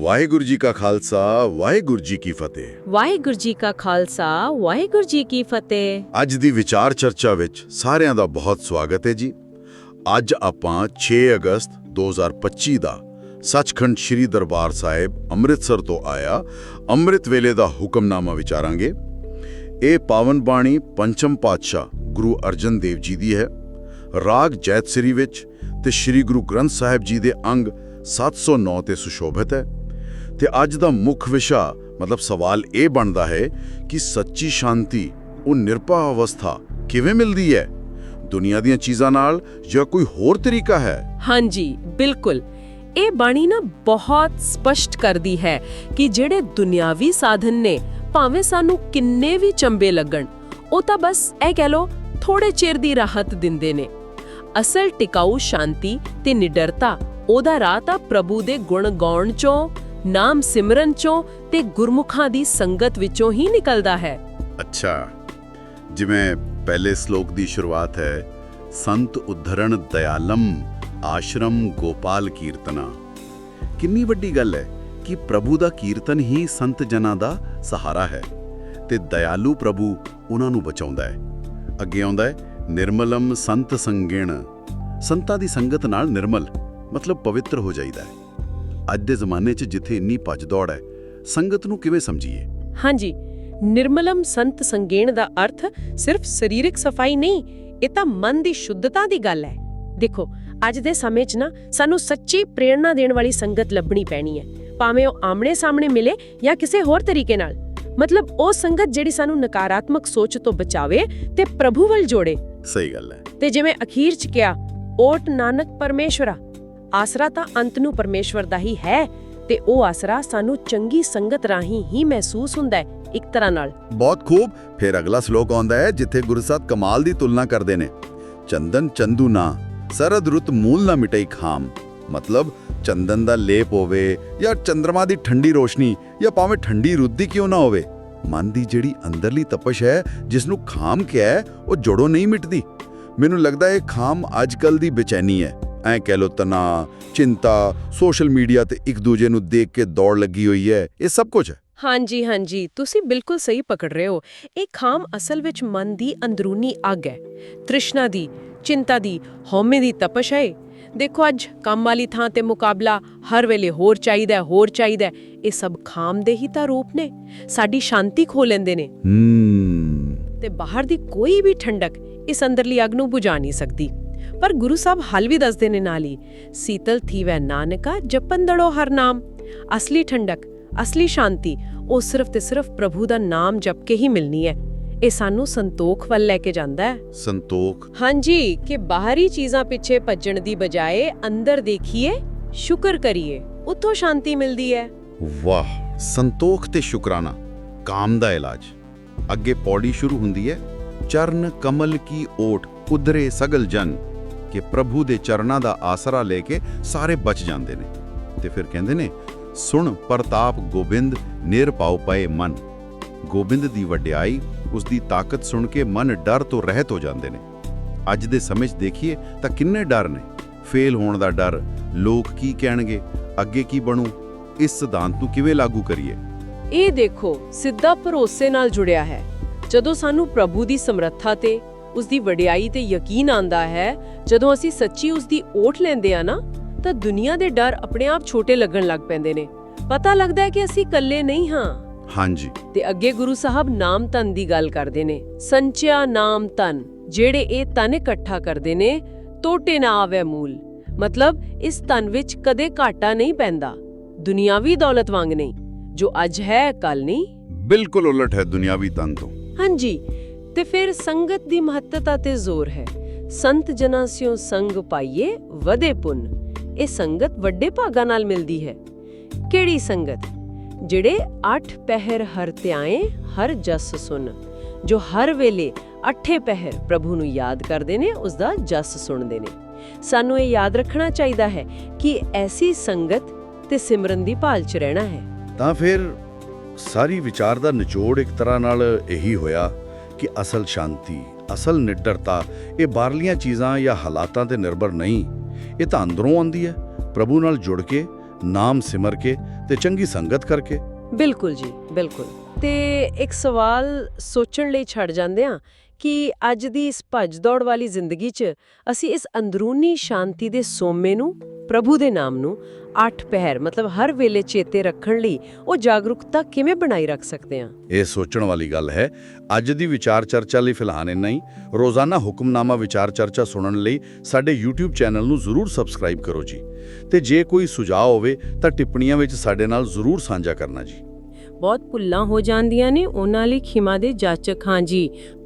ਵਾਹਿਗੁਰੂ ਜੀ ਕਾ ਖਾਲਸਾ ਵਾਹਿਗੁਰੂ ਜੀ ਕੀ ਫਤਿਹ। ਵਾਹਿਗੁਰੂ ਜੀ ਕਾ ਖਾਲਸਾ ਵਾਹਿਗੁਰੂ ਜੀ ਕੀ ਫਤਿਹ। ਅੱਜ ਦੀ ਵਿਚਾਰ ਚਰਚਾ ਵਿੱਚ ਸਾਰਿਆਂ ਦਾ ਬਹੁਤ ਸਵਾਗਤ ਹੈ ਜੀ। ਅੱਜ ਆਪਾਂ 6 ਅਗਸਤ 2025 ਦਾ ਸੱਚਖੰਡ ਸ੍ਰੀ ਦਰਬਾਰ ਸਾਹਿਬ ਅੰਮ੍ਰਿਤਸਰ ਤੋਂ ਆਇਆ ਅੰਮ੍ਰਿਤ ਵੇਲੇ ਦਾ ਹੁਕਮਨਾਮਾ ਵਿਚਾਰਾਂਗੇ। ਇਹ ਪਾਵਨ ਬਾਣੀ ਪੰਚਮ ਪਾਤਸ਼ਾਹ ਗੁਰੂ ਅਰਜਨ ਦੇਵ ਜੀ ਦੀ ਹੈ। ਰਾਗ ਜੈਤਸਰੀ ਵਿੱਚ ਤੇ ਸ੍ਰੀ ਗੁਰੂ ਗ੍ਰੰਥ ਸਾਹਿਬ ਜੀ ਦੇ ਅੰਗ 709 ਤੇ ਸੁਸ਼ੋਭਿਤ ਹੈ। ਤੇ ਅੱਜ ਦਾ ਮੁੱਖ ਵਿਸ਼ਾ, ਮਤਲਬ ਸਵਾਲ ਇਹ ਬਣਦਾ ਹੈ ਕਿ ਸੱਚੀ ਸ਼ਾਂਤੀ, ਉਹ ਨਿਰਭੈ ਅਵਸਥਾ ਕਿਵੇਂ ਮਿਲਦੀ ਹੈ? ਦੁਨੀਆ ਦੀਆਂ ਚੀਜ਼ਾਂ ਨਾਲ ਜਾਂ ਕੋਈ ਹੋਰ ਤਰੀਕਾ ਹੈ? ਹਾਂਜੀ, ਬਿਲਕੁਲ। ਇਹ ਬਾਣੀ ਨਾ ਬਹੁਤ ਸਪਸ਼ਟ ਕਰਦੀ ਹੈ ਕਿ ਜਿਹੜੇ ਦੁਨਿਆਵੀ ਸਾਧਨ ਨੇ, ਭਾਵੇਂ ਸਾਨੂੰ ਕਿੰਨੇ ਵੀ ਚੰਬੇ ਲੱਗਣ, ਉਹ ਤਾਂ ਬਸ ਇਹ ਕਹਿ ਲੋ ਥੋੜੇ ਚਿਰ ਦੀ ਰਾਹਤ ਦਿੰਦੇ ਨੇ। ਅਸਲ ਟਿਕਾਊ ਸ਼ਾਂਤੀ ਤੇ ਨਿਡਰਤਾ, ਉਹਦਾ ਰਾਹ ਤਾਂ ਪ੍ਰਭੂ ਦੇ ਗੁਣ ਗਾਉਣ ਚੋਂ ਨਾਮ ਸਿਮਰਨ ਚੋਂ ਤੇ ਗੁਰਮੁਖਾਂ ਦੀ ਸੰਗਤ ਵਿੱਚੋਂ ਹੀ ਨਿਕਲਦਾ ਹੈ। ਅੱਛਾ। ਜਿਵੇਂ ਪਹਿਲੇ ਸ਼ਲੋਕ ਦੀ ਸ਼ੁਰੂਆਤ ਹੈ, ਸੰਤ ਉद्धਰਣ ਦਇਆਲਮ, ਆਸ਼ਰਮ ਗੋਪਾਲ ਕੀਰਤਨਾ। ਕਿੰਨੀ ਵੱਡੀ ਗੱਲ ਹੈ ਕਿ ਪ੍ਰਭੂ ਦਾ ਕੀਰਤਨ ਹੀ ਸੰਤ ਜਨਾਂ ਦਾ ਸਹਾਰਾ ਹੈ ਤੇ ਦਇਆਲੂ ਪ੍ਰਭੂ ਉਹਨਾਂ ਨੂੰ ਬਚਾਉਂਦਾ ਹੈ। ਅੱਗੇ ਆਉਂਦਾ ਹੈ, ਨਿਰਮਲਮ ਸੰਤ ਸੰਗਿਣ। ਸੰਤਾਂ ਦੀ ਸੰਗਤ ਨਾਲ ਨਿਰਮਲ, ਮਤਲਬ ਪਵਿੱਤਰ ਹੋ ਜਾਈਦਾ ਹੈ। ਅੱਜ ਦੇ ਜ਼ਮਾਨੇ 'ਚ ਜਿੱਥੇ ਇੰਨੀ ਭੱਜ ਦੌੜ ਹੈ ਸੰਗਤ ਨੂੰ ਕਿਵੇਂ ਸਮਝੀਏ? ਹਾਂਜੀ ਨਿਰਮਲਮ ਸੰਤ ਸੰਗੇਣ ਦਾ ਅਰਥ ਸਿਰਫ ਸਰੀਰਕ ਸਫ਼ਾਈ ਨਹੀਂ ਇਹ ਤਾਂ ਮਨ ਦੀ ਸ਼ੁੱਧਤਾ ਦੀ ਗੱਲ ਹੈ। ਦੇਖੋ ਅੱਜ ਦੇ ਸਮੇਂ 'ਚ ਨਾ ਸਾਨੂੰ ਸੱਚੀ ਪ੍ਰੇਰਣਾ ਦੇਣ ਵਾਲੀ ਸੰਗਤ ਲੱਭਣੀ ਪੈਣੀ ਹੈ ਭਾਵੇਂ ਉਹ ਆਮਣੇ ਸਾਹਮਣੇ ਮਿਲੇ ਜਾਂ ਕਿਸੇ ਹੋਰ ਤਰੀਕੇ ਨਾਲ। ਮਤਲਬ ਉਹ ਸੰਗਤ ਜਿਹੜੀ ਸਾਨੂੰ ਨਕਾਰਾਤਮਕ ਸੋਚ ਤੋਂ ਬਚਾਵੇ ਤੇ ਪ੍ਰਭੂ ਵੱਲ ਜੋੜੇ। ਸਹੀ ਗੱਲ ਹੈ। ਤੇ ਜਿਵੇਂ ਅਖੀਰ 'ਚ ਕਿਹਾ ਓਟ ਨਾਨਕ ਪਰਮੇਸ਼ਵਰਾ। ਆਸਰਾ ਤਾਂ ਅੰਤ ਨੂੰ ਪਰਮੇਸ਼ਵਰ ਦਾ ਹੀ ਹੈ ਤੇ ਉਹ ਆਸਰਾ ਸਾਨੂੰ ਚੰਗੀ ਸੰਗਤ ਰਾਹੀਂ ਹੀ ਮਹਿਸੂਸ ਹੁੰਦਾ ਹੈ ਇੱਕ ਤਰ੍ਹਾਂ ਨਾਲ। ਬਹੁਤ ਖੂਬ। ਫਿਰ ਅਗਲਾ ਸ਼ਲੋਕ ਆਉਂਦਾ ਹੈ ਜਿੱਥੇ ਗੁਰੂ ਕਮਾਲ ਦੀ ਤੁਲਨਾ ਕਰਦੇ ਨੇ। ਚੰਦਨ ਚੰਦੂ ਨਾ, ਸਰਦ ਰੁੱਤ ਮੂਲ ਨਾ ਮਿਟਈ ਖਾਮ। ਮਤਲਬ ਚੰਦਨ ਦਾ ਲੇਪ ਹੋਵੇ ਜਾਂ ਚੰ드ਰਮਾ ਦੀ ਠੰਡੀ ਰੋਸ਼ਨੀ ਜਾਂ ਭਾਵੇਂ ਠੰਡੀ ਰੁੱਤ ਦੀ ਕਿਉਂ ਨਾ ਹੋਵੇ। ਮਨ ਦੀ ਜਿਹੜੀ ਅੰਦਰਲੀ ਤਪਸ਼ ਹੈ ਜਿਸ ਨੂੰ ਖਾਮ ਕਿਹਾ ਉਹ ਜੜੋਂ ਨਹੀਂ ਮਿਟਦੀ। ਮੈਨੂੰ ਲੱਗਦਾ ਇਹ ਖਾਮ ਅੱਜਕੱਲ ਦੀ ਬੇਚੈਨੀ ਹੈ। ਐਂ ਕਹਿ ਲੋ ਤਨਾ ਚਿੰਤਾ ਸੋਸ਼ਲ ਮੀਡੀਆ ਤੇ ਇੱਕ ਦੂਜੇ ਨੂੰ ਦੇਖ ਕੇ ਦੌੜ ਲੱਗੀ ਹੋਈ ਹੈ ਇਹ ਸਭ ਕੁਝ ਹਾਂਜੀ ਹਾਂਜੀ ਤੁਸੀਂ ਬਿਲਕੁਲ ਸਹੀ ਪਕੜ ਰਹੇ ਹੋ। ਇਹ ਖਾਮ ਅਸਲ ਵਿੱਚ ਮਨ ਦੀ ਅੰਦਰੂਨੀ ਅੱਗ ਹੈ। ਤ੍ਰਿਸ਼ਨਾ ਦੀ ਚਿੰਤਾ ਦੀ ਹਉਮੈ ਦੀ ਤਪਸ਼ ਹੈ ਦੇਖੋ ਅੱਜ ਕੰਮ ਵਾਲੀ ਥਾਂ ਤੇ ਮੁਕਾਬਲਾ ਹਰ ਵੇਲੇ ਹੋਰ ਚਾਹੀਦਾ ਹੋਰ ਚਾਹੀਦਾ। ਇਹ ਸਭ ਖਾਮ ਦੇ ਹੀ ਤਾਂ ਰੂਪ ਨੇ। ਸਾਡੀ ਸ਼ਾਂਤੀ ਖੋ ਲੈਂਦੇ ਨੇ। ਹੂੰ। ਤੇ ਬਾਹਰ ਦੀ ਕੋਈ ਵੀ ਠੰਡਕ ਇਸ ਅੰਦਰਲੀ ਅੱਗ ਨੂੰ ਬੁਝਾ ਨਹੀਂ ਸਕਦੀ। ਪਰ ਗੁਰੂ ਸਾਹਿਬ ਹੱਲ ਵੀ ਦੱਸਦੇ ਨੇ ਨਾਲ ਹੀ ਸੀਤਲ ਥੀਵੈ ਨਾਨਕਾ ਜਪੰਦੜੋ ਹਰ ਨਾਮ। ਅਸਲੀ ਠੰਡਕ ਅਸਲੀ ਸ਼ਾਂਤੀ ਉਹ ਸਿਰਫ ਤੇ ਸਿਰਫ ਪ੍ਰਭੂ ਦਾ ਨਾਮ ਜਪ ਕੇ ਹੀ ਮਿਲਣੀ ਹੈ। ਇਹ ਸਾਨੂੰ ਸੰਤੋਖ ਵੱਲ ਲੈ ਕੇ ਜਾਂਦਾ ਹੈ। ਸੰਤੋਖ। ਹਾਂਜੀ ਕਿ ਬਾਹਰੀ ਚੀਜ਼ਾਂ ਪਿੱਛੇ ਭੱਜਣ ਦੀ ਬਜਾਏ ਅੰਦਰ ਦੇਖੀਏ ਸ਼ੁਕਰ ਕਰੀਏ ਉੱਥੋਂ ਸ਼ਾਂਤੀ ਮਿਲਦੀ ਹੈ। ਵਾਹ ਸੰਤੋਖ ਤੇ ਸ਼ੁਕਰਾਨਾ ਕਾਮ ਦਾ ਇਲਾਜ। ਅੱਗੇ ਪੌੜੀ ਸ਼ੁਰੂ ਹੁੰਦੀ ਹੈ ਚਰਨ ਕਮਲ ਕੀ ਓਟ ਉਧਰੇ ਸਗਲ ਜਨ। ਕਿ ਪ੍ਰਭੂ ਦੇ ਚਰਨਾਂ ਦਾ ਆਸਰਾ ਲੈ ਕੇ ਸਾਰੇ ਬਚ ਜਾਂਦੇ ਨੇ। ਤੇ ਫਿਰ ਕਹਿੰਦੇ ਨੇ, ਸੁਣ ਪ੍ਰਤਾਪ ਗੋਬਿੰਦ ਨਿਰਪਾਉ ਪਏ ਮਨ। ਗੋਬਿੰਦ ਦੀ ਵਡਿਆਈ ਉਸ ਦੀ ਤਾਕਤ ਸੁਣ ਕੇ ਮਨ ਡਰ ਤੋਂ ਰਹਿਤ ਹੋ ਜਾਂਦੇ ਨੇ। ਅੱਜ ਦੇ ਸਮੇਂ 'ਚ ਦੇਖੀਏ ਤਾਂ ਕਿੰਨੇ ਡਰ ਨੇ। ਫੇਲ ਹੋਣ ਦਾ ਡਰ, ਲੋਕ ਕੀ ਕਹਿਣਗੇ? ਅੱਗੇ ਕੀ ਬਣੂ? ਇਸ ਸਿਧਾਂਤ ਨੂੰ ਕਿਵੇਂ ਲਾਗੂ ਕਰੀਏ? ਇਹ ਦੇਖੋ, ਸਿੱਧਾ ਭਰੋਸੇ ਨਾਲ ਜੁੜਿਆ ਹੈ। ਜਦੋਂ ਸਾਨੂੰ ਪ੍ਰਭੂ ਦੀ ਸਮਰੱਥਾ ਤੇ ਉਸ ਦੀ ਵਡਿਆਈ ਤੇ ਯਕੀਨ ਆਂਦਾ ਹੈ ਜਦੋਂ ਅਸੀਂ ਸੱਚੀ ਉਸ ਦੀ ਓਟ ਲੈਂਦੇ ਆ ਨਾ ਤਾਂ ਦੁਨੀਆ ਦੇ ਡਰ ਆਪਣੇ ਆਪ ਛੋਟੇ ਲੱਗਣ ਲੱਗ ਪੈਂਦੇ ਨੇ। ਪਤਾ ਲੱਗਦਾ ਹੈ ਕਿ ਅਸੀਂ ਇਕੱਲੇ ਨਹੀਂ ਹਾਂ। ਹਾਂਜੀ। ਤੇ ਅੱਗੇ ਗੁਰੂ ਸਾਹਿਬ ਨਾਮ ਤਨ ਦੀ ਗੱਲ ਕਰਦੇ ਨੇ। ਸੰਚਿਆ ਨਾਮ ਤਨ ਜਿਹੜੇ ਇਹ ਤਨ ਇਕੱਠਾ ਕਰਦੇ ਨੇ ਟੋਟੇ ਨਾ ਆਵੇ ਮੂਲ। ਮਤਲਬ ਇਸ ਤਨ ਵਿੱਚ ਕਦੇ ਘਾਟਾ ਨਹੀਂ ਪੈਂਦਾ। ਦੁਨਿਆਵੀ ਦੌਲਤ ਵਾਂਗ ਨਹੀਂ। ਜੋ ਅੱਜ ਹੈ ਕੱਲ ਨਹੀਂ। ਬਿਲਕੁਲ ਉਲਟ ਹੈ ਦੁਨਿਆਵੀ ਤਨ ਤੋਂ। ਹਾਂਜੀ। ਤੇ ਫਿਰ ਸੰਗਤ ਦੀ ਮਹੱਤਤਾ ਤੇ ਜ਼ੋਰ ਹੈ। ਸੰਤ ਜਨਾਂ ਸਿਓ ਸੰਗ ਪਾਈਏ ਵਧੇ ਪੁੰਨ। ਇਹ ਸੰਗਤ ਵੱਡੇ ਭਾਗਾਂ ਨਾਲ ਮਿਲਦੀ ਹੈ। ਕਿਹੜੀ ਸੰਗਤ? ਜਿਹੜੇ ਅੱਠ ਪਹਿਰ ਹਰ ਧਿਆਏ, ਹਰ ਜਸ ਸੁਨ। ਜੋ ਹਰ ਵੇਲੇ ਅੱਠੇ ਪਹਿਰ ਪ੍ਰਭੂ ਨੂੰ ਯਾਦ ਕਰਦੇ ਨੇ ਉਸ ਦਾ ਜਸ ਸੁਣਦੇ ਨੇ। ਸਾਨੂੰ ਇਹ ਯਾਦ ਰੱਖਣਾ ਚਾਹੀਦਾ ਹੈ ਕਿ ਐਸੀ ਸੰਗਤ ਤੇ ਸਿਮਰਨ ਦੀ ਭਾਲ 'ਚ ਰਹਿਣਾ ਹੈ। ਤਾਂ ਫਿਰ ਸਾਰੀ ਵਿਚਾਰ ਦਾ ਨਿਚੋੜ ਇੱਕ ਤਰ੍ਹਾਂ ਨਾਲ ਇਹੀ ਹੋਇਆ ਕਿ ਅਸਲ ਸ਼ਾਂਤੀ, ਅਸਲ ਨਿਡਰਤਾ ਇਹ ਬਾਹਰਲੀਆਂ ਚੀਜ਼ਾਂ ਜਾਂ ਹਾਲਾਤਾਂ ਤੇ ਨਿਰਭਰ ਨਹੀਂ। ਇਹ ਤਾਂ ਅੰਦਰੋਂ ਆਉਂਦੀ ਹੈ। ਪ੍ਰਭੂ ਨਾਲ ਜੁੜ ਕੇ, ਨਾਮ ਸਿਮਰ ਕੇ ਤੇ ਚੰਗੀ ਸੰਗਤ ਕਰਕੇ। ਬਿਲਕੁਲ ਜੀ, ਬਿਲਕੁਲ। ਤੇ ਇੱਕ ਸਵਾਲ ਸੋਚਣ ਲਈ ਛੱਡ ਜਾਂਦੇ ਆ ਕਿ ਅੱਜ ਦੀ ਇਸ ਭੱਜ ਦੌੜ ਵਾਲੀ ਜ਼ਿੰਦਗੀ 'ਚ ਅਸੀਂ ਇਸ ਅੰਦਰੂਨੀ ਸ਼ਾਂਤੀ ਦੇ ਸੋਮੇ ਨੂੰ ਪ੍ਰਭੂ ਦੇ ਨਾਮ ਨੂੰ ਅੱਠ ਪਹਿਰ ਮਤਲਬ ਹਰ ਵੇਲੇ ਚੇਤੇ ਰੱਖਣ ਲਈ ਉਹ ਜਾਗਰੂਕਤਾ ਕਿਵੇਂ ਬਣਾਈ ਰੱਖ ਸਕਦੇ ਹਾਂ? ਇਹ ਸੋਚਣ ਵਾਲੀ ਗੱਲ ਹੈ ਅੱਜ ਦੀ ਵਿਚਾਰ ਚਰਚਾ ਲਈ ਫਿਲਹਾਲ ਇੰਨਾ ਹੀ। ਰੋਜ਼ਾਨਾ ਹੁਕਮਨਾਮਾ ਵਿਚਾਰ ਚਰਚਾ ਸੁਣਨ ਲਈ ਸਾਡੇ YouTube ਚੈਨਲ ਨੂੰ ਜ਼ਰੂਰ ਸਬਸਕ੍ਰਾਈਬ ਕਰੋ ਜੀ। ਤੇ ਜੇ ਕੋਈ ਸੁਝਾਅ ਹੋਵੇ ਤਾਂ ਟਿੱਪਣੀਆਂ ਵਿੱਚ ਸਾਡੇ ਨਾਲ ਜ਼ਰੂਰ ਸਾਂਝਾ ਕਰਨਾ ਜੀ। ਬਹੁਤ ਭੁੱਲਾਂ ਹੋ ਜਾਂਦੀਆਂ ਨੇ ਉਹਨਾਂ ਲਈ ਖਿਮਾ ਦੇ ਜਾਚਕ ਹਾਂ ਜੀ।